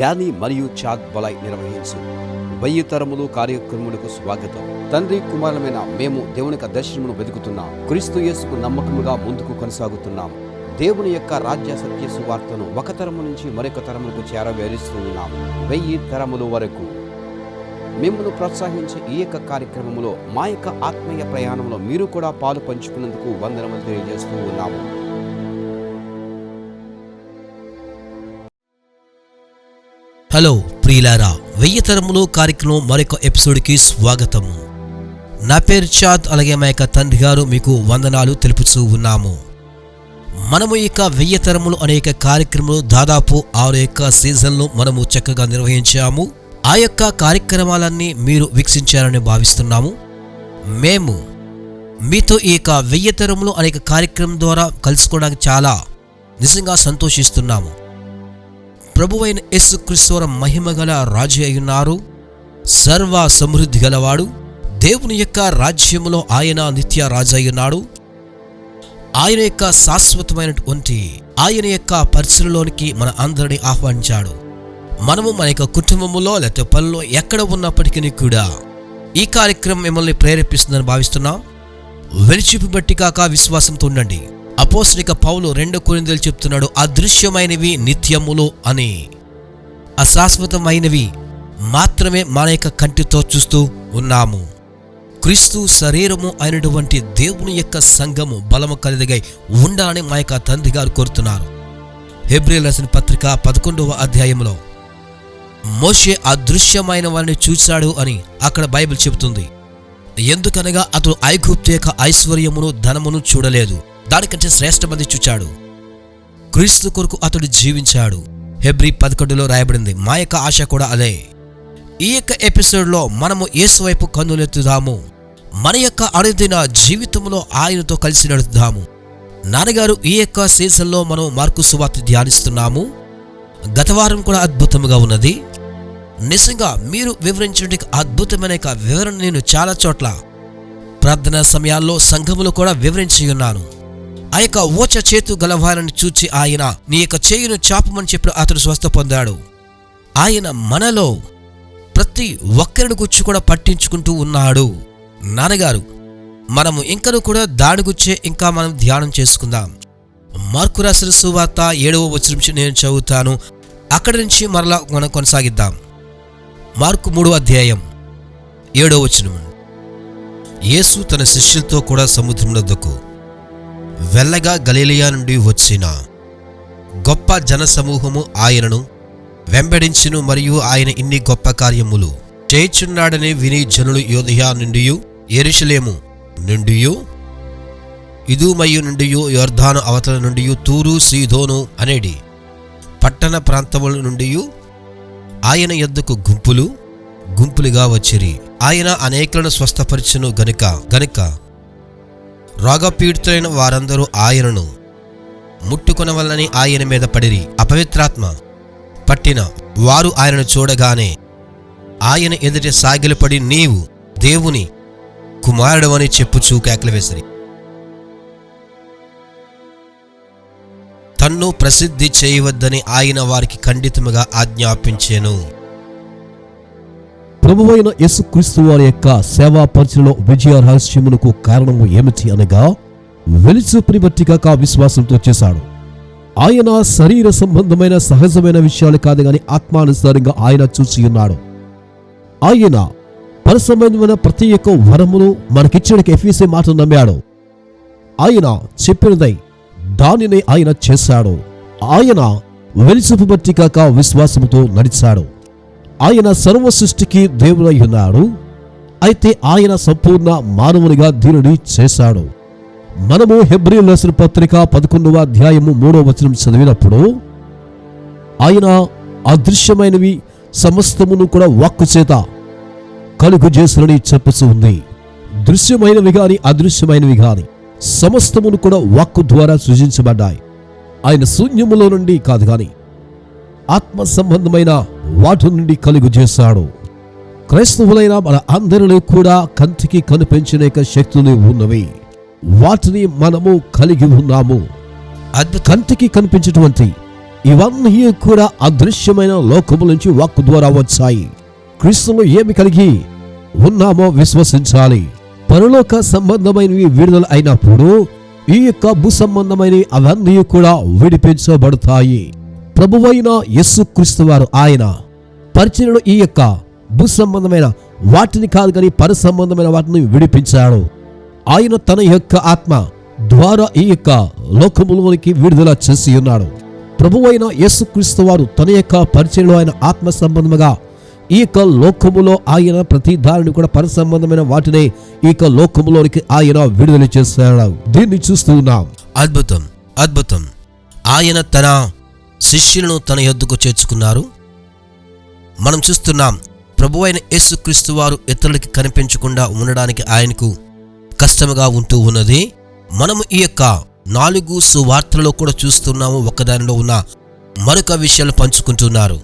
Danny మరియు Chad బలాయ్ నిర్వహించు. వెయ్యి తరములు కార్యక్రములకు స్వాగతం. తండ్రి కుమారులమైన మేము దేవునికి దర్శనమును వెతుకుతున్నాం. క్రీస్తు యేసుకు నమ్మకముగా ముందుకు కొనసాగుతున్నాం. దేవుని యొక్క రాజ్య సత్య సువార్తను ఒక తరము నుంచి మరొక తరములకు చేరవేరుస్తున్నాం. వెయ్యి తరముల వరకు. మిమ్మల్ని ప్రోత్సహించే ఈ యొక్క కార్యక్రమంలో మా యొక్క ఆత్మీయ ప్రయాణంలో మీరు కూడా పాలు పంచుకున్నందుకు వందనములు తెలియజేస్తూ ఉన్నాము. హలో ప్రియులారా వెయ్యి తరములు కార్యక్రమం మరొక ఎపిసోడ్కి స్వాగతము. నా పేరు చాద్ అలాగే మా యొక్క తండ్రి గారు మీకు వందనాలు తెలుపుతూ ఉన్నాము. మనము ఇక వెయ్యి తరములు అనేక కార్యక్రమాలు దాదాపు ఆరు యొక్క సీజన్లు మనము చక్కగా నిర్వహించాము. ఆ యొక్క కార్యక్రమాలన్నీ మీరు వీక్షించారని భావిస్తున్నాము. మేము మీతో ఈ యొక్క వెయ్యి తరములు అనేక కార్యక్రమం ద్వారా కలుసుకోవడానికి చాలా నిజంగా సంతోషిస్తున్నాము. ప్రభువైన యేసుక్రీశ్వర మహిమగల రాజు అయ్యున్నారు. సర్వ సమృద్ధి గలవాడు దేవుని యొక్క రాజ్యములో ఆయన నిత్య రాజు అయ్యున్నాడు. ఆయన యొక్క శాశ్వతమైనటువంటి ఆయన యొక్క పరిసరలోనికి మన అందరినీ ఆహ్వానించాడు. మనము మన యొక్క కుటుంబములో లేకపోతే పనిలో ఎక్కడ ఉన్నప్పటికీ కూడా ఈ కార్యక్రమం మిమ్మల్ని ప్రేరేపిస్తుందని భావిస్తున్నాం. వెలిచిపి బట్టి కాక విశ్వాసంతో ఉండండి. అపోస్లిక పౌలు రెండు కొరిందలు చెప్తున్నాడు అదృశ్యమైనవి నిత్యములు అని. అశాశ్వతమైనవి మాత్రమే మన యొక్క కంటితో చూస్తూ ఉన్నాము. క్రీస్తు శరీరము అయినటువంటి దేవుని యొక్క సంఘము బలము కలిదిగై ఉండాలని మా యొక్క తండ్రి గారు కోరుతున్నారు. హెబ్రి రాసిన పత్రిక పదకొండవ అధ్యాయంలో మోషే అదృశ్యమైన వారిని చూశాడు అని అక్కడ బైబిల్ చెబుతుంది. ఎందుకనగా అతడు ఐగుప్తు యొక్క ఐశ్వర్యమును ధనమును చూడలేదు. దానికంటే శ్రేష్టమంది చూచాడు. క్రీస్తు కొరకు అతడు జీవించాడు. హెబ్రి పదకొండులో రాయబడింది మా యొక్క ఆశ కూడా అదే. ఈ యొక్క ఎపిసోడ్లో మనము యేసు వైపు కన్నులెత్తుదాము మన యొక్క అనుదిన జీవితంలో ఆయనతో కలిసి నడుద్దాము. నాన్నగారు ఈ యొక్క సీజన్లో మనం మార్కు సువార్త ధ్యానిస్తున్నాము. గత వారం కూడా అద్భుతముగా ఉన్నది. నిజంగా మీరు వివరించడానికి అద్భుతమైన వివరణ నేను చాలా చోట్ల. ప్రార్థనా సమయాల్లో సంఘములు కూడా వివరించి ఉన్నాను. ఆ యొక్క ఓచ చేతు గలవారిని చూచి ఆయన నీ యొక్క చేయును చాపమని చెప్పి అతడు స్వస్థ పొందాడు. ఆయన మనలో ప్రతి ఒక్కరిని గుచ్చి కూడా పట్టించుకుంటూ ఉన్నాడు. నాన్నగారు మనము ఇంకను కూడా దాడి గుచ్చే ఇంకా మనం ధ్యానం చేసుకుందాం. మార్కు రాసిన సువార్త ఏడవ వచ్చిన నుంచి నేను చదువుతాను. అక్కడి నుంచి మరలా మనం కొనసాగిద్దాం. మార్కు మూడవ అధ్యాయం ఏడవ వచనం యేసు తన శిష్యులతో కూడా సముద్రం వద్దకు వెళ్ళగా గలీలియా నుండి వచ్చిన గొప్ప జనసమూహము ఆయనను వెంబడించును మరియు ఆయన ఇన్ని గొప్ప కార్యములు చేయుచున్నాడని విని జనులు యోధయా నుండి ఎరుషలేము నుండి ఇదుమయ్యు నుండి యోర్ధాను అవతల నుండి తూరు సీదోను అనేడి పట్టణ ప్రాంతముల నుండి ఆయన యొద్దకు గుంపులు గుంపులుగా వచ్చిరి. ఆయన అనేకులను స్వస్థపరిచను గనుక గనుక రోగపీడితులైన వారందరూ ఆయనను ముట్టుకొనవల్లని ఆయన మీద పడిరి. అపవిత్రాత్మ పట్టిన వారు ఆయనను చూడగానే ఆయన ఎదుట సాగిలపడి నీవు దేవుని కుమారుడవని చెప్పుచూ కేకలు వేసిరి. తన్ను ప్రసిద్ధి చేయవద్దని ఆయన వారికి ఖండితముగా ఆజ్ఞాపించాను. ప్రభువైన యేసుక్రీస్తు వారి యొక్క సేవా పరిచయలో విజయ రహస్యమునకు కారణము ఏమిటి అనగా వెలిచూపుని బట్టి కాక విశ్వాసంతో చేశాడు. ఆయన శరీర సంబంధమైన సహజమైన విషయాలు కాదు కానీ ఆత్మానుసారంగా ఆయన చూసి ఉన్నాడు. ఆయన పరసంబంధమైన ప్రతి ఒక్క వరమును మనకిచ్చిన ఎఫీసీ మాట నమ్మాడు. ఆయన చెప్పినదై దానిని ఆయన చేశాడు. ఆయన వెలిసపు బట్టి కాక విశ్వాసముతో నడిచాడు. ఆయన సర్వ సృష్టికి దేవుడై ఉన్నాడు అయితే ఆయన సంపూర్ణ మానవునిగా దీనిని చేశాడు. మనము హెబ్రి లసిన పత్రిక పదకొండవ అధ్యాయము మూడవ వచనం చదివినప్పుడు ఆయన అదృశ్యమైనవి సమస్తమును కూడా వాక్కు చేత కలుగు చేసినని చెప్పసి ఉంది. దృశ్యమైనవి కాని అదృశ్యమైనవి కానీ సమస్తమును కూడా వాక్కు ద్వారా సృజించబడ్డాయి. ఆయన శూన్యములో నుండి కాదు కానీ ఆత్మ సంబంధమైన వాటి నుండి కలుగు చేశాడు. క్రైస్తవులైన మన అందరిలో కూడా కంటికి కనిపించలేక శక్తులు ఉన్నవి. వాటిని మనము కలిగి ఉన్నాము. అది కంటికి కనిపించేటువంటి ఇవన్నీ కూడా అదృశ్యమైన లోకము నుంచి వాక్కు ద్వారా వచ్చాయి. క్రీస్తులో ఏమి కలిగి ఉన్నామో విశ్వసించాలి. పరలోక సంబంధమైనవి విడుదల అయినప్పుడు ఈ యొక్క భూ సంబంధమైన అవన్నీ కూడా విడిపించబడతాయి. ప్రభువైన యేసు క్రీస్తు వారు ఆయన పరిచయంలో ఈ యొక్క భూ సంబంధమైన వాటిని కాదు కానీ పర సంబంధమైన వాటిని విడిపించాడు. ఆయన తన యొక్క ఆత్మ ద్వారా ఈ యొక్క లోకములోనికి విడుదల చేసి ఉన్నాడు. ప్రభువైన యేసుక్రీస్తు వారు తన యొక్క పరిచయంలో ఆయన ఆత్మ సంబంధముగా ఈ యొక్క లోకములో ఆయన ప్రతి దానిని కూడా పరి సంబంధమైన వాటిని ఈ యొక్క లోకములోనికి ఆయన విడుదల చేశాడు. దీన్ని చూస్తూ ఉన్నాం. అద్భుతం అద్భుతం. ఆయన తన శిష్యులను తన యొద్దకు చేర్చుకున్నారు. మనం చూస్తున్నాం ప్రభు అయిన యేసుక్రీస్తు వారు ఇతరులకి కనిపించకుండా ఉండడానికి ఆయనకు కష్టముగా ఉంటూ ఉన్నది. మనము ఈ యొక్క నాలుగు సువార్తలలో కూడా చూస్తున్నాము ఒకదానిలో ఉన్న మరొక విషయాలు పంచుకుంటున్నారు.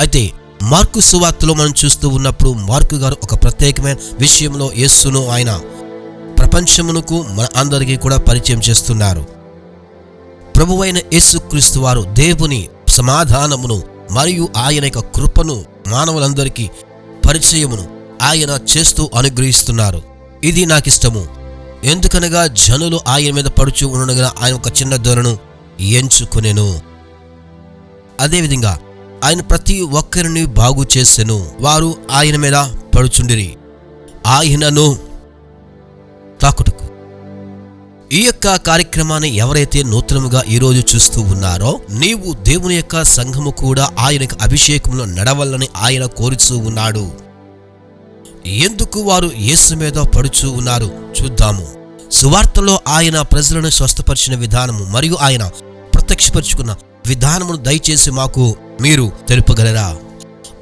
అయితే మార్కు సువార్తలో మనం చూస్తూ ఉన్నప్పుడు మార్కు గారు ఒక ప్రత్యేకమైన విషయంలో యేస్సును ఆయన ప్రపంచమునకు మన అందరికీ కూడా పరిచయం చేస్తున్నారు. ప్రభువైన యేసుక్రీస్తు వారు దేవుని సమాధానమును మరియు ఆయన యొక్క కృపను మానవులందరికీ పరిచయమును ఆయన చేస్తూ అనుగ్రహిస్తున్నారు. ఇది నాకిష్టము. ఎందుకనగా జనులు ఆయన మీద పడుచు ఉండగా ఆయన ఒక చిన్న ధోరణు ఎంచుకునేను. అదేవిధంగా ఆయన ప్రతి ఒక్కరిని బాగు చేసెను. వారు ఆయన మీద పడుచుండిరి. ఆయనను తాకుటకు ఈ యొక్క కార్యక్రమాన్ని ఎవరైతే నూతనముగా ఈరోజు చూస్తూ ఉన్నారో నీవు దేవుని యొక్క సంఘము కూడా ఆయనకు అభిషేకంలో నడవాలని ఆయన కోరుచూ ఉన్నాడు. ఎందుకు వారు యేసు మీద పడుచూ ఉన్నారు? చూద్దాము. సువార్తలో ఆయన ప్రజలను స్వస్థపరిచిన విధానము మరియు ఆయన ప్రత్యక్షపరుచుకున్న విధానమును దయచేసి మాకు మీరు తెలుపగలరా?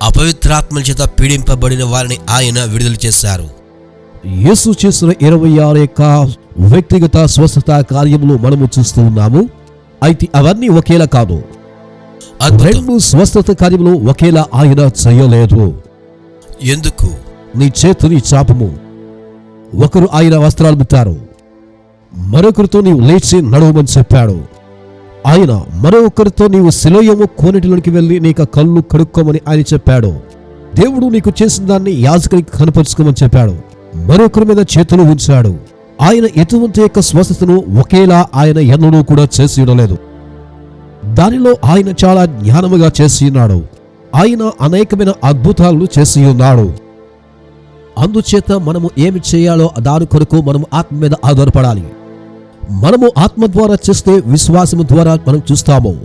అపవిత్రాత్మల చేత పీడింపబడిన వారిని ఆయన విడుదల చేశారు. యేసు చేసిన ఇరవై ఆరు యొక్క వ్యక్తిగత స్వస్థత కార్యములు మనము చూస్తూ ఉన్నాము. అయితే అవన్నీ ఒకేలా కాదు. రెండు స్వస్థత కార్యములు ఒకేలా ఆయన చేయలేదు. ఎందుకు? నీ చేతుని చాపము. ఒకరు ఆయన వస్త్రాలు ముట్టారు మరొకరితో నీవు లేచి నడవమని చెప్పాడు. ఆయన మరొకరితో నీవు శిలోయము కోనటిలోనికి వెళ్ళి నీకు కళ్ళు కడుక్కోమని ఆయన చెప్పాడు. దేవుడు నీకు చేసిన దాన్ని యాజకునికి కనపరుచుకోమని చెప్పాడు. మరొకరి మీద చేతులు ఉంచాడు. ఆయన ఎటువంటి యొక్క స్వస్థతను ఒకేలా ఆయన ఎన్నడూ కూడా చేసి ఉండలేదు. దానిలో ఆయన చాలా జ్ఞానముగా చేసి ఉన్నాడు. ఆయన అనేకమైన అద్భుతాలను చేసి ఉన్నాడు. అందుచేత మనము ఏమి చేయాలో దాని కొరకు మనము ఆత్మ మీద ఆధారపడాలి. మనము ఆత్మ ద్వారా చేస్తే విశ్వాసము ద్వారా మనం చూస్తాము.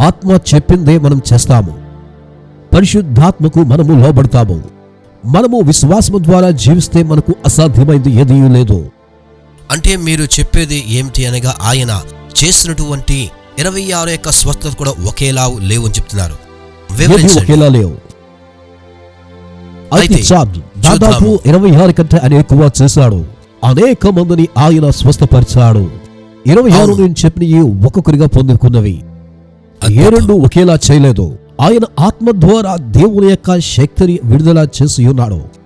ఆత్మ చెప్పిందే మనం చేస్తాము. పరిశుద్ధాత్మకు మనము లోబడతాము. మనము విశ్వాసము ద్వారా జీవిస్తే మనకు అసాధ్యమైంది ఏదీ లేదు. అంటే మీరు చెప్పేది ఏమిటి అనగా ఆయన చేసినటువంటి ఇరవై ఆరు యొక్క స్వస్థత కూడా ఒకేలా లేవు అని చెప్తున్నారు. ఒకేలా లేవు. అయితే దాదాపు. ఇరవై ఆరు కంటే ఎక్కువ చేశాడు. అనేక మందిని ఆయన స్వస్థపరిచాడు. ఇరవై ఆరు. నేను చెప్పిన ఒక్కొక్కరిగా పొందుకున్నవి. ఏ. రెండు ఒకేలా చేయలేదు. ఆయన ఆత్మ ద్వారా దేవుని యొక్క శక్తిని విడుదల చేసి ఉన్నాడు.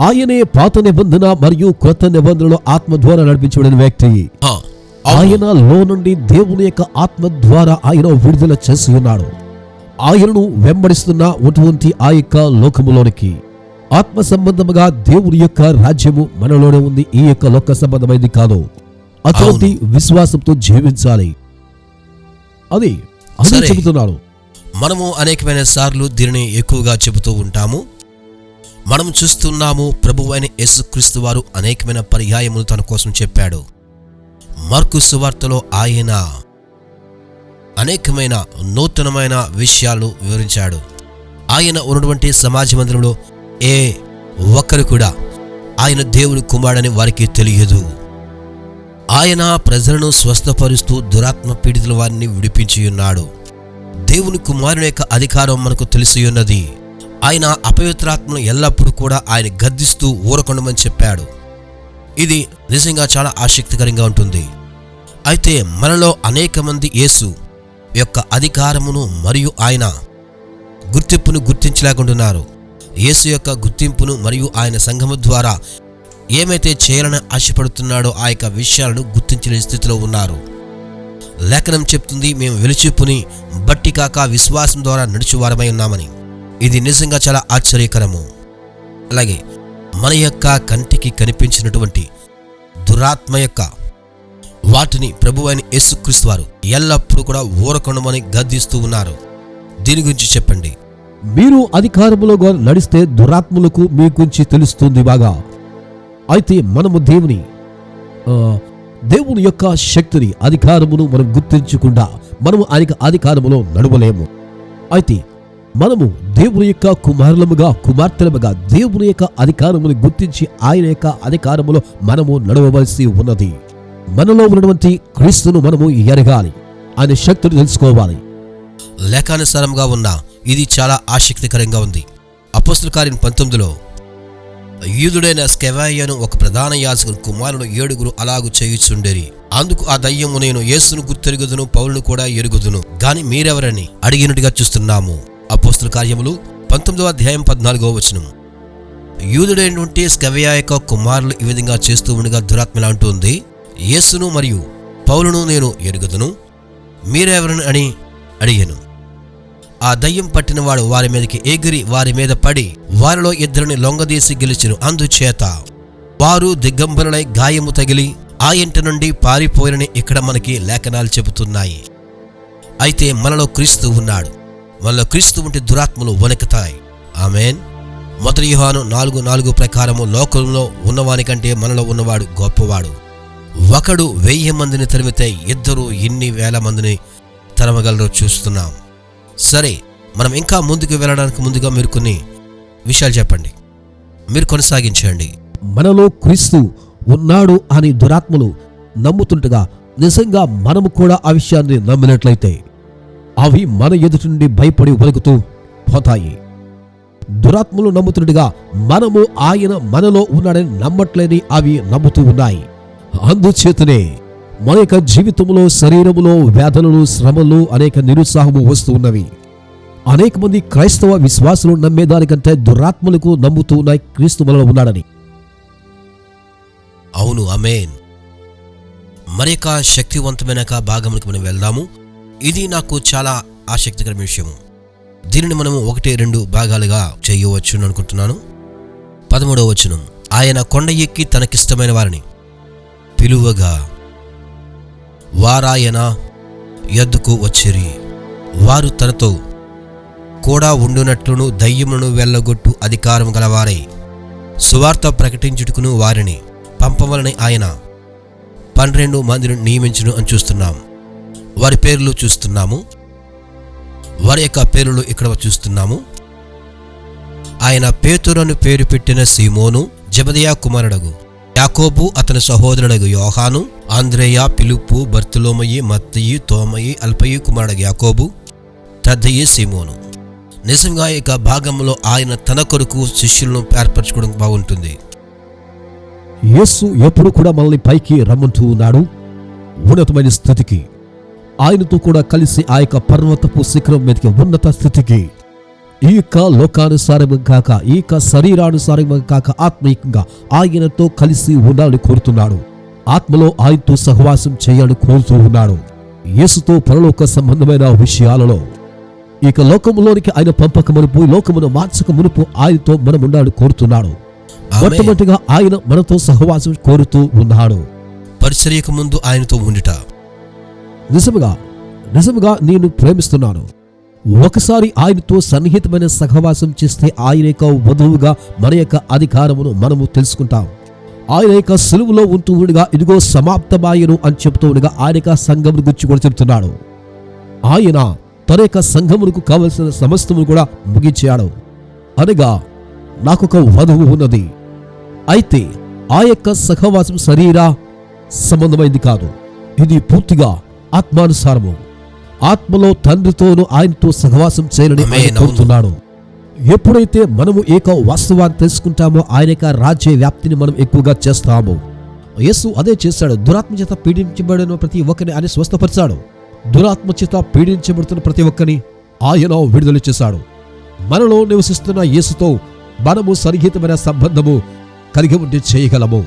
ఆయనే పాత నిబంధన మరియు క్రొత్త నిబంధనలో ఆత్మ ద్వారా నడిపించబడిన వ్యక్తి. ఆయనలో నుండి దేవుని యొక్క ఆత్మ ద్వారా ఆయన విడుదల చేసి ఉన్నాడు. ఆయనను వెంబడిస్తున్న అటువంటి ఆ యొక్క లోకములోనికి. ఆత్మ సంబంధముగా దేవుని యొక్క రాజ్యము మనలోనే ఉంది. ఈ యొక్క లోక సంబంధమైంది కాదు. అటువంటి విశ్వాసంతో జీవించాలి. అది సరే. చెబుతున్నాడు. మనము అనేకమైన సార్లు దీనిని ఎక్కువగా చెబుతూ ఉంటాము. మనం చూస్తున్నాము ప్రభు అయిన యేసుక్రీస్తు వారు అనేకమైన పర్యాయములు తన కోసం చెప్పాడు. మార్కు సువార్తలో ఆయన అనేకమైన నూతనమైన విషయాలను వివరించాడు. ఆయన ఉన్నటువంటి సమాజ మందిరంలో ఏ ఒక్కరు కూడా ఆయన దేవుని కుమారుడని వారికి తెలియదు. ఆయన ప్రజలను స్వస్థపరుస్తూ దురాత్మ పీడితుల వారిని విడిపించి ఉన్నాడు. దేవుని కుమారుని యొక్క అధికారం మనకు తెలిసి ఉన్నది. ఆయన అపవిత్రాత్మను ఎల్లప్పుడూ కూడా ఆయన గద్దిస్తూ ఊరకొండమని చెప్పాడు. ఇది నిజంగా చాలా ఆసక్తికరంగా ఉంటుంది. అయితే మనలో అనేక మంది యేసు యొక్క అధికారమును మరియు ఆయన గుర్తింపును గుర్తించలేకుంటున్నారు యేసు యొక్క గుర్తింపును మరియు ఆయన సంఘము ద్వారా ఏమైతే చేయాలని ఆశపడుతున్నాడో ఆ యొక్క విషయాలను గుర్తించలేని స్థితిలో ఉన్నారు. లేఖనం చెప్తుంది మేము వెలుచూపుని బట్టి కాక విశ్వాసం ద్వారా నడిచేవారమై ఉన్నామని. ఇది నిజంగా చాలా ఆశ్చర్యకరము. అలాగే మన యొక్క కంటికి కనిపించినటువంటి దురాత్మ యొక్క వాటిని ప్రభు అయిన యేసుక్రీస్తు వారు ఎల్లప్పుడూ కూడా ఊరకొండమని గద్దిస్తూ ఉన్నారు. దీని గురించి చెప్పండి. మీరు అధికారములోగా నడిస్తే దురాత్మలకు మీ గురించి తెలుస్తుంది బాగా. అయితే మనము దేవుని దేవుని యొక్క శక్తిని అధికారమును మనం గుర్తించకుండా మనము ఆయన అధికారములో నడవలేము. అయితే మనము దేవుని యొక్క కుమారులముగా కుమార్తెలముగా దేవుని యొక్క అధికారమును గుర్తించి ఆయన యొక్క అధికారములో మనము నడవవలసి ఉన్నది. మనలో ఉన్నటువంటి క్రీస్తును మనము ఎరగాలి. ఆయన శక్తిని తెలుసుకోవాలి. లేఖానుసారంగా ఉన్న ఇది చాలా ఆసక్తికరంగా ఉంది. అపోస్తుల కార్యం పంతొమ్మిదిలో యూదుడైన స్కెవాయను ఒక ప్రధాన యాజకుని కుమారుడు ఏడుగురు అలాగు చేయుచుండేరి. అందుకు ఆ దయ్యము నేను యేసును గుర్తెరుగుదును పౌరును కూడా ఎరుగుదును. గాని మీరెవరని అడిగినట్టుగా చూస్తున్నాము. అపోస్తుల కార్యములు పంతొమ్మిదవ అధ్యాయం పద్నాలుగో వచనం. యూదుడైనటువంటి స్కవ్యా యొక్క కుమారులు ఈ విధంగా చేస్తూ ఉండగా దురాత్మలా అంటుంది యేసును మరియు పౌలును నేను ఎరుగుదును మీరెవరని అని అడిగాను. ఆ దయ్యం పట్టినవాడు వారి మీదకి ఎగిరి వారి మీద పడి వారిలో ఇద్దరిని లొంగదీసి గెలిచెను. అందుచేత వారు దిగ్గంబరులై గాయము తగిలి ఆ ఇంటి నుండి పారిపోయినని ఇక్కడ మనకి లేఖనాలు చెబుతున్నాయి. అయితే మనలో క్రీస్తు ఉన్నాడు. మనలో క్రీస్తు ఉంటే దురాత్మలు వణుకుతాయి. ఆమెన్. మొదటి యుహాను నాలుగు నాలుగు ప్రకారము లోకంలో ఉన్నవానికంటే మనలో ఉన్నవాడు గొప్పవాడు. ఒకడు వెయ్యి మందిని తరిమితే ఇద్దరు ఎన్ని వేల మందిని తరమగలరో చూస్తున్నాం. సరే మనం ఇంకా ముందుకు వెళ్ళడానికి ముందుగా మీరు కొన్ని విషయాలు చెప్పండి. మీరు కొనసాగించండి. మనలో క్రీస్తు ఉన్నాడు అని దురాత్మలు నమ్ముతుండగా నిజంగా మనము కూడా ఆ విషయాన్ని నమ్మినట్లయితే అవి మన ఎదుటి నుండి భయపడి వలుగుతూ పోతాయి. దురాత్మలు నమ్ముతుండగా మనము ఆయన మనలో ఉన్నాడని నమ్మట్లేని అవి నమ్ముతూ ఉన్నాయి. అందుచేతనే మన యొక్క జీవితంలో శరీరములో వేదనలు శ్రమలు అనేక నిరుత్సాహము వస్తూ ఉన్నవి. అనేక మంది క్రైస్తవ విశ్వాసులు నమ్మేదానికంటే దురాత్మలకు నమ్ముతూ ఉన్నాయి క్రీస్తు మనలో ఉన్నాడని. అవును అమేన్ మరి యొక్క శక్తివంతమైన ఒక మనం వెళ్దాము. ఇది నాకు చాలా ఆసక్తికరమైన విషయము. దీనిని మనము ఒకటి రెండు భాగాలుగా చేయవచ్చు అనుకుంటున్నాను. పదమూడవ వచనం. ఆయన కొండ ఎక్కి తనకిష్టమైన వారిని పిలువగా వారాయన ఎద్దుకు వచ్చిరి. వారు తనతో కూడా ఉండునట్లును దయ్యమును వెళ్ళగొట్టు అధికారం గలవారై సువార్త ప్రకటించుటకును వారిని పంపవలని ఆయన పన్నెండు మందిని నియమించును అని చూస్తున్నాం. వారి పేర్లు చూస్తున్నాము. వారి యొక్క పేర్లు ఇక్కడ చూస్తున్నాము. ఆయన పేతురను పేరు పెట్టిన సీమోను జబదయా కుమారుడగు. యాకోబు అతని సహోదరుడగు యోహాను ఆంధ్రేయ పిలుపు బర్తులోమయి మత్తయి తోమయి అల్పయి కుమారుడు యాకోబు తద్దయి సీమోను. నిజంగా ఇక భాగంలో ఆయన తన కొరకు శిష్యులను ఏర్పరచుకోవడం బాగుంటుంది. యేసు ఎప్పుడు కూడా మనల్ని పైకి రమ్మంటూ ఉన్నాడు. ఉన్నతమైన స్థితికి ఆయనతో కూడా కలిసి ఆ యొక్క పర్వతపు శిఖరం మీదకి ఉన్నత స్థితికి. ఈ యొక్క లోకానుసారంగా కాక ఈ యొక్క శరీరానుసారంగా కాక ఆత్మీయంగా ఆయనతో కలిసి ఉండాలని కోరుతున్నాడు. ఆత్మలో ఆయనతో సహవాసం చేయాలని కోరుతూ ఉన్నాడు. యేసుతో పరలోక సంబంధమైన విషయాలలో ఇక లోకములోనికి ఆయన పంపక మునుపు లోకమును మార్చక మునుపు ఆయనతో మనం ఉండాలని కోరుతున్నాడు. మొట్టమొదటిగా ఆయన మనతో సహవాసం కోరుతూ ఉన్నాడు. పరిచర్యకు ముందు ఆయనతో ఉండుట. నిజముగా నిజముగా నేను ప్రేమిస్తున్నాను. ఒకసారి ఆయనతో సన్నిహితమైన సహవాసం చేస్తే ఆయన యొక్క వధువుగా మన యొక్క అధికారమును మనము తెలుసుకుంటాం. ఆయన యొక్క సులువులో ఉంటూ ఉండగా ఇదిగో సమాప్తమాయను అని చెబుతూ ఉండగా ఆయన యొక్క సంఘమును గురించి కూడా చెబుతున్నాడు ఆయన తన యొక్క సంఘమునకు కావలసిన సమస్తము కూడా ముగించాడు. అనగా నాకొక వధువు ఉన్నది. అయితే ఆ యొక్క సహవాసం శరీర సంబంధమైంది కాదు. ఇది పూర్తిగా ఆత్మానుసారము. ఆత్మలో తండ్రితోనూ ఆయనతో సహవాసం చేయాలని ఆయన. కోరుతున్నాడు. ఎప్పుడైతే మనము ఏక వాస్తవాన్ని తెలుసుకుంటామో ఆయన యొక్క రాజ్య వ్యాప్తిని మనం ఎక్కువగా చేస్తాము. యేసు అదే చేశాడు. దురాత్మ చేత పీడించబడిన ప్రతి ఒక్కరిని ఆయన స్వస్థపరిచాడు. దురాత్మ చేత పీడించబడుతున్న ప్రతి ఒక్కరిని ఆయన విడుదల చేశాడు. మనలో నివసిస్తున్న యేసుతో మనము సన్నిహితమైన సంబంధము కలిగి ఉంటే చేయగలము.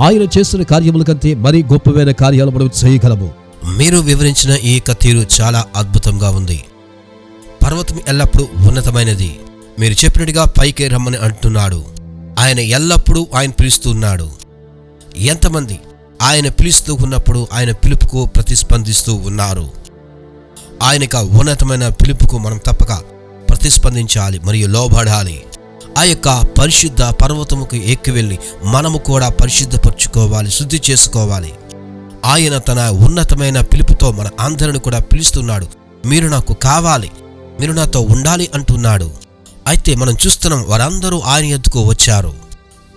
ఆయన చేసిన కార్యముల కంటే మరీ గొప్పమైన కార్యాలు మనం చేయగలము. మీరు వివరించిన ఈ యొక్క తీరు చాలా అద్భుతంగా ఉంది. పర్వతం ఎల్లప్పుడూ ఉన్నతమైనది. మీరు చెప్పినట్టుగా పైకి రమ్మని అంటున్నాడు. ఆయన ఎల్లప్పుడూ ఆయన పిలుస్తున్నాడు. ఎంతమంది ఆయన పిలుస్తూ ఉన్నప్పుడు ఆయన పిలుపుకు ప్రతిస్పందిస్తూ ఉన్నారు. ఆయన యొక్క ఉన్నతమైన పిలుపుకు మనం తప్పక ప్రతిస్పందించాలి మరియు లోబడాలి. ఆ యొక్క పరిశుద్ధ పర్వతముకు ఎక్కి వెళ్ళి మనము కూడా పరిశుద్ధపరచుకోవాలి శుద్ధి చేసుకోవాలి. ఆయన తన ఉన్నతమైన పిలుపుతో మన అందరిని కూడా పిలుస్తున్నాడు. మీరు నాకు కావాలి. మీరు నాతో ఉండాలి అంటున్నాడు. అయితే మనం చూస్తున్నాం వారందరూ ఆయన ఎద్దుకు వచ్చారు.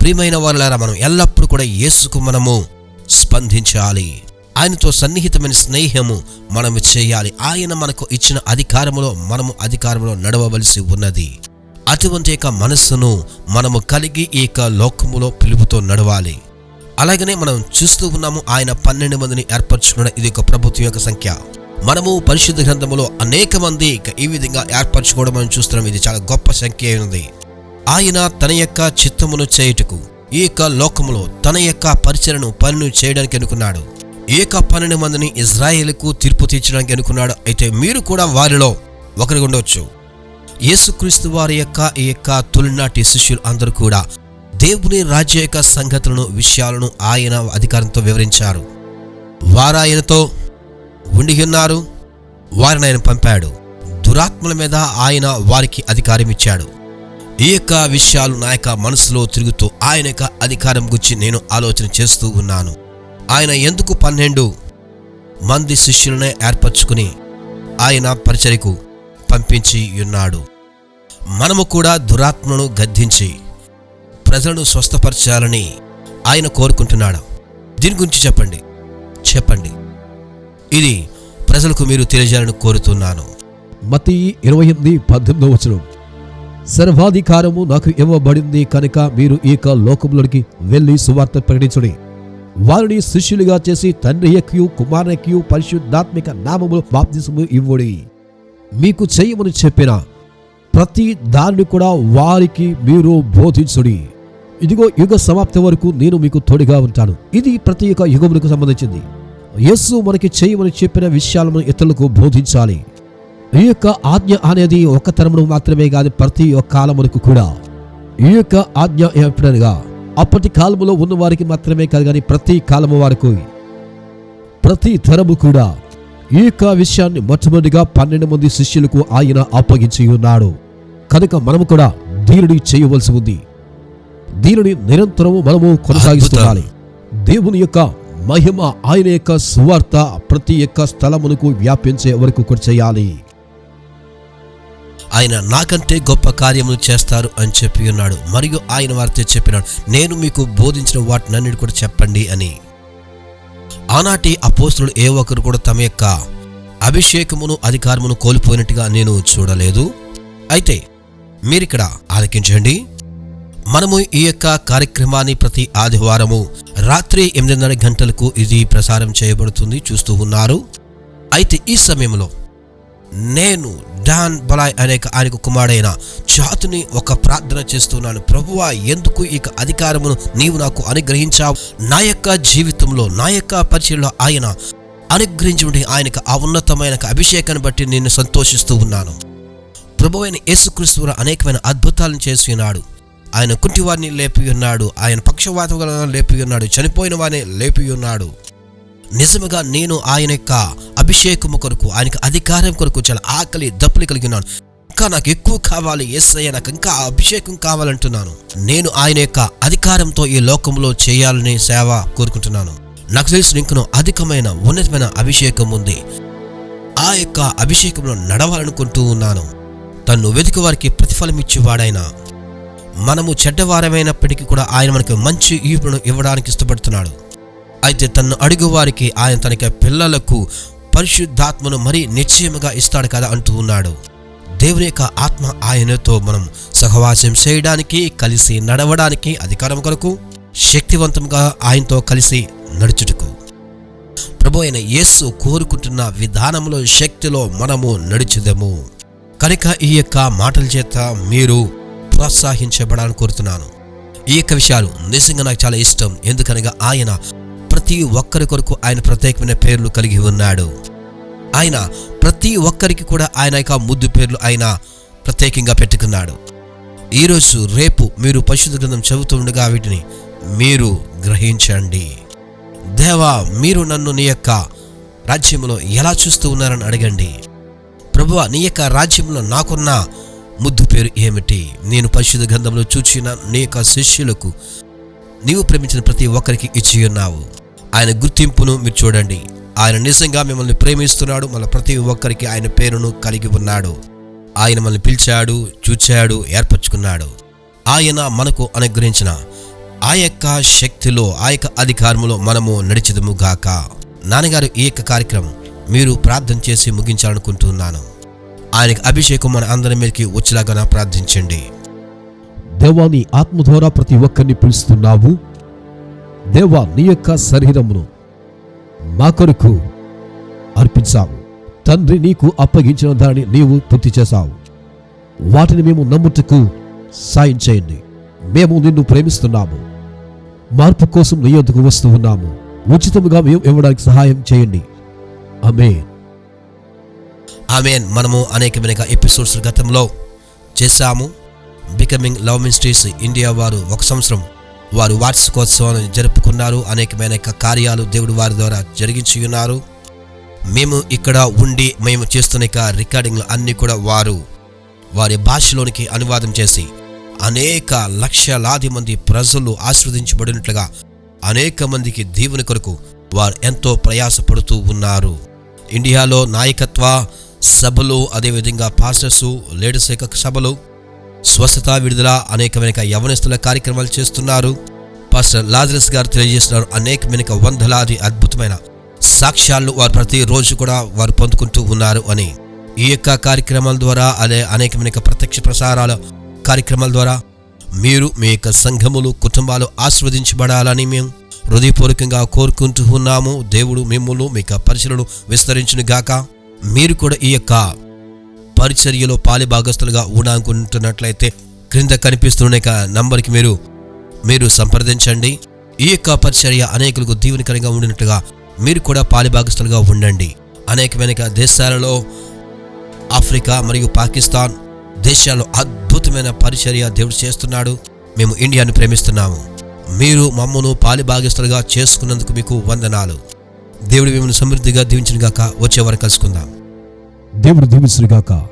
ప్రియమైన వారులారా మనం ఎల్లప్పుడూ కూడా యేసుకు మనము స్పందించాలి. ఆయనతో సన్నిహితమైన స్నేహము మనము చేయాలి. ఆయన మనకు ఇచ్చిన అధికారములో మనము అధికారంలో నడవవలసి ఉన్నది. అటువంటి యొక్క మనస్సును మనము కలిగి ఈ యొక్క లోకములో పిలుపుతో నడవాలి. అలాగనే మనం చూస్తూ ఉన్నాము ఆయన పన్నెండు మందిని ఏర్పరచుకున్న ఇది ఒక ప్రభుత్వం యొక్క సంఖ్య. మనము పరిశుద్ధ గ్రంథములో అనేక మంది ఈ విధంగా ఏర్పరచుకోవడం మనం చూస్తున్నాం. ఇది చాలా గొప్ప సంఖ్య అయినది. ఉంది ఆయన తన యొక్క చిత్తమును చేయుటకు ఈ యొక్క లోకములో తన యొక్క పరిచయను పనులు చేయడానికి అనుకున్నాడు. ఈ యొక్క పన్నెండు మందిని ఇజ్రాయేల్కు తీర్పు తీర్చడానికి అనుకున్నాడు. అయితే మీరు కూడా వారిలో ఒకరికి ఉండవచ్చు యేసుక్రీస్తు వారి యొక్క ఈ యొక్క తొలినాటి శిష్యులు అందరూ కూడా దేవుని రాజ్య యొక్క సంగతులను విషయాలను ఆయన అధికారంతో వివరించారు. వారాయనతో ఉండి ఉన్నారు. వారిని ఆయన పంపాడు. దురాత్మల మీద ఆయన వారికి అధికారం ఇచ్చాడు. ఈ యొక్క విషయాలు నా యొక్క మనసులో తిరుగుతూ ఆయన యొక్క అధికారం గురించి నేను ఆలోచన చేస్తూ ఉన్నాను. ఆయన ఎందుకు పన్నెండు మంది శిష్యులనే ఏర్పరచుకుని ఆయన పరిచర్యకు పంపించి ఉన్నాడు? మనము కూడా దురాత్మను గద్దించి ప్రజలను స్వస్థపరచాలని ఆయన కోరుకుంటున్నాడు? దీని గురించి చెప్పండి. చెప్పండి. ఇది ప్రజలకు మీరు తెలియజేయాలని కోరుతున్నాను. మతి ఇరవై ఎనిమిది పద్దెనిమిదో వచనం. సర్వాధికారము నాకు ఇవ్వబడింది కనుక మీరు ఈక లోకంలోకి వెళ్ళి సువార్త ప్రకటించుడి. వారిని శిష్యులుగా చేసి తండ్రి ఎక్కియు కుమారునికియు పరిశుద్ధాత్మిక నామములు బాప్తిసము ఇవ్వుడి. మీకు చేయమని చెప్పిన ప్రతి దాన్ని కూడా వారికి మీరు బోధించుడి. ఇదిగో యుగ సమాప్తి వరకు నేను మీకు తోడుగా ఉంటాను. ఇది ప్రతి ఒక్క యుగములకు సంబంధించింది. యేసు మనకి చేయమని చెప్పిన విషయాలను ఇతరులకు బోధించాలి. ఈ యొక్క ఆజ్ఞ అనేది ఒక తరమును మాత్రమే కాదు ప్రతి ఒక్క కాలమునకు కూడా. ఈ యొక్క ఆజ్ఞ ఎప్పుడనగా అప్పటి కాలములో ఉన్న వారికి మాత్రమే కాదు కానీ ప్రతి కాలము వారికి ప్రతి తరము కూడా ఈ యొక్క విషయాన్ని మొట్టమొదటిగా పన్నెండు మంది శిష్యులకు ఆయన అప్పగించి ఉన్నాడు. కనుక మనము కూడా దీనిని చేయవలసి ఉంది. దీనిని నిరంతరము మనము కొనసాగిస్తుండాలి దేవుని యొక్క మహిమ ఆయన యొక్క సువార్త ప్రతి యొక్క స్థలమునకు వ్యాపించే వరకు కూడా చేయాలి. ఆయన నాకంటే గొప్ప కార్యములు చేస్తారు అని చెప్పి ఉన్నాడు. మరియు ఆయన వారితో చెప్పినాడు నేను మీకు బోధించిన వాటినన్నిటి కూడా చెప్పండి అని. ఆనాటి అపోస్తులు ఏ ఒక్కరు కూడా తమ యొక్క అభిషేకమును అధికారమును కోల్పోయినట్టుగా నేను చూడలేదు. అయితే మీరిక్కడ ఆలకించండి. మనము ఈ యొక్క కార్యక్రమాన్ని ప్రతి ఆదివారము రాత్రి ఎనిమిదిన్నర గంటలకు ఇది ప్రసారం చేయబడుతుంది చూస్తూ ఉన్నారు. అయితే ఈ సమయంలో నేను డాన్ బలాయ్ అనే ఆయనకు కుమారుడైన చాతుని ఒక ప్రార్థన చేస్తున్నాను. ప్రభువా ఎందుకు ఈ అధికారమును నీవు నాకు అనుగ్రహించావు? నా యొక్క జీవితంలో నా యొక్క పరిచయంలో ఆయన అనుగ్రహించబడి ఆయనకు ఆ ఉన్నతమైన అభిషేకాన్ని బట్టి నేను సంతోషిస్తూ ఉన్నాను. ప్రభువైన అయిన అనేకమైన అద్భుతాలను చేస్తున్నాడు ఆయన కుంటివారిని లేపి ఉన్నాడు. ఆయన పక్షవాతం లేపి ఉన్నాడు. చనిపోయిన వారిని లేపి ఉన్నాడు. నిజముగా నేను ఆయన యొక్క అభిషేకము కొరకు ఆయనకు అధికారం కొరకు చాలా ఆకలి దప్పులు కలిగి ఉన్నాను ఇంకా నాకు ఎక్కువ కావాలి. ఎస్ఐ నాకు ఇంకా అభిషేకం కావాలంటున్నాను. నేను ఆయన యొక్క అధికారంతో ఈ లోకంలో చేయాలని సేవ కోరుకుంటున్నాను. నాకు తెలిసిన ఇంకనూ అధికమైన ఉన్నతమైన అభిషేకం ఉంది. ఆ యొక్క అభిషేకంలో నడవాలనుకుంటూ ఉన్నాను. తను వెతికి వారికి ప్రతిఫలం ఇచ్చేవాడైనా మనము చెడ్డవారమైనప్పటికీ కూడా ఆయన మనకు మంచి ఈపును ఇవ్వడానికి ఇష్టపడుతున్నాడు. అయితే తను అడుగు వారికి ఆయన తనకి పిల్లలకు పరిశుద్ధాత్మను మరీ నిశ్చయముగా ఇస్తాడు కదా అంటూ ఉన్నాడు. దేవుని యొక్క ఆత్మ ఆయనతో మనం సహవాసం చేయడానికి కలిసి నడవడానికి అధికారం కొరకు శక్తివంతంగా ఆయనతో కలిసి నడుచుటకు. ప్రభు అయిన యేసు కోరుకుంటున్న విధానంలో శక్తిలో మనము నడుచుదము. కనుక ఈ యొక్క మాటల చేత మీరు ప్రోత్సహించబడాలని కోరుతున్నాను. ఈ యొక్క విషయాలు నిజంగా నాకు చాలా ఇష్టం. ఎందుకనగా ఆయన ప్రతి ఒక్కరి కొరకు ఆయన ప్రత్యేకమైన పేర్లు కలిగి ఉన్నాడు. ఆయన ప్రతి ఒక్కరికి కూడా ఆయన యొక్క ముద్దు పేర్లు ఆయన ప్రత్యేకంగా పెట్టుకున్నాడు. ఈరోజు రేపు మీరు పరిశుద్ధ గ్రంథం చదువుతుండగా వీటిని మీరు గ్రహించండి. దేవా మీరు నన్ను నీ యొక్క రాజ్యంలో ఎలా చూస్తూ ఉన్నారని అడగండి. ప్రభువ నీ యొక్క రాజ్యంలో నాకున్న ముద్దు పేరు ఏమిటి? నేను పరిశుద్ధ గ్రంథంలో చూచిన నీ యొక్క శిష్యులకు నీవు ప్రేమించిన ప్రతి ఒక్కరికి ఇచ్చి ఉన్నావు. ఆయన గుర్తింపును మీరు చూడండి. ఆయన నిజంగా మిమ్మల్ని ప్రేమిస్తున్నాడు. మన ప్రతి ఒక్కరికి ఆయన పేరును కలిగి ఉన్నాడు. ఆయన మనల్ని పిలిచాడు చూచాడు ఏర్పరచుకున్నాడు. ఆయన మనకు అనుగ్రహించిన ఆ యొక్క శక్తిలో ఆ యొక్క అధికారములో మనము నడిచిదము గాక. నాన్నగారు ఈ యొక్క కార్యక్రమం మీరు ప్రార్థన చేసి ముగించాలనుకుంటున్నాను. ఆయనకు అభిషేకం మన అందరి మీదకి వచ్చేలాగా ప్రార్థించండి. దేవా నీ ఆత్మ ద్వారా ప్రతి ఒక్కరిని పిలుస్తున్నావు. దేవా నీ యొక్క శరీరమును మా కొరకు అర్పించావు. తండ్రి నీకు అప్పగించిన దాన్ని నీవు పూర్తి చేశావు. వాటిని మేము నమ్ముటకు సాయం చేయండి. మేము నిన్ను ప్రేమిస్తున్నాము. మార్పు కోసం నీ యొద్దకు వస్తూ ఉన్నాము. ఉచితముగా మేము ఇవ్వడానికి సహాయం చేయండి. అమే ఆమెన్. మనము అనేకమైన ఎపిసోడ్స్ గతంలో చేశాము. బికమింగ్ లవ్ మినిస్ట్రీస్ ఇండియా వారు ఒక సంవత్సరం వారు వార్షికోత్సవాన్ని జరుపుకున్నారు. అనేకమైన కార్యాలు దేవుడు వారి ద్వారా జరిగించి ఉన్నారు. మేము ఇక్కడ ఉండి మేము చేస్తున్న రికార్డింగ్లు అన్నీ కూడా వారు వారి భాషలోనికి అనువాదం చేసి అనేక లక్షలాది మంది ప్రజలు ఆస్వాదించబడినట్లుగా అనేక మందికి దీవుని కొరకు వారు ఎంతో ప్రయాసపడుతూ ఉన్నారు. ఇండియాలో నాయకత్వ సభలు అదేవిధంగా పాస్టర్స్ లేడీస్ యొక్క సభలు స్వస్థత విడుదల అనేకమైన యవనస్తుల కార్యక్రమాలు చేస్తున్నారు. పాస్టర్ లాజరస్ గారు తెలియజేస్తున్నారు అనేకమైన వందలాది అద్భుతమైన సాక్ష్యాలు వారు ప్రతిరోజు కూడా వారు పొందుకుంటూ ఉన్నారు అని. ఈ యొక్క కార్యక్రమాల ద్వారా అదే అనేకమైన ప్రత్యక్ష ప్రసారాల కార్యక్రమాల ద్వారా మీరు మీ యొక్క సంఘములు కుటుంబాలు ఆస్వాదించబడాలని మేము హృదయపూర్వకంగా కోరుకుంటూ ఉన్నాము. దేవుడు మిమ్మల్ని మీ యొక్క పరిశీలను విస్తరించును గాక మీరు కూడా ఈ యొక్క పరిచర్యలో పాలి భాగస్తులుగా ఉండాలనుకుంటున్నట్లయితే క్రింద కనిపిస్తున్న యొక్క నంబర్కి మీరు మీరు సంప్రదించండి. ఈ యొక్క పరిచర్య అనేకులకు దీవెనకరంగా ఉండినట్లుగా మీరు కూడా పాలి భాగస్తులుగా ఉండండి. అనేకమైన దేశాలలో ఆఫ్రికా మరియు పాకిస్తాన్ దేశాల్లో అద్భుతమైన పరిచర్య దేవుడు చేస్తున్నాడు. మేము ఇండియాను ప్రేమిస్తున్నాము. మీరు మమ్మను పాలిభాగస్తులుగా చేసుకున్నందుకు మీకు వందనాలు. దేవుడు మిమ్మల్ని సమృద్ధిగా దీవించిన గాక. వచ్చే వరకు కలుసుకుందాం. దేవుడు దీవించిన గాక.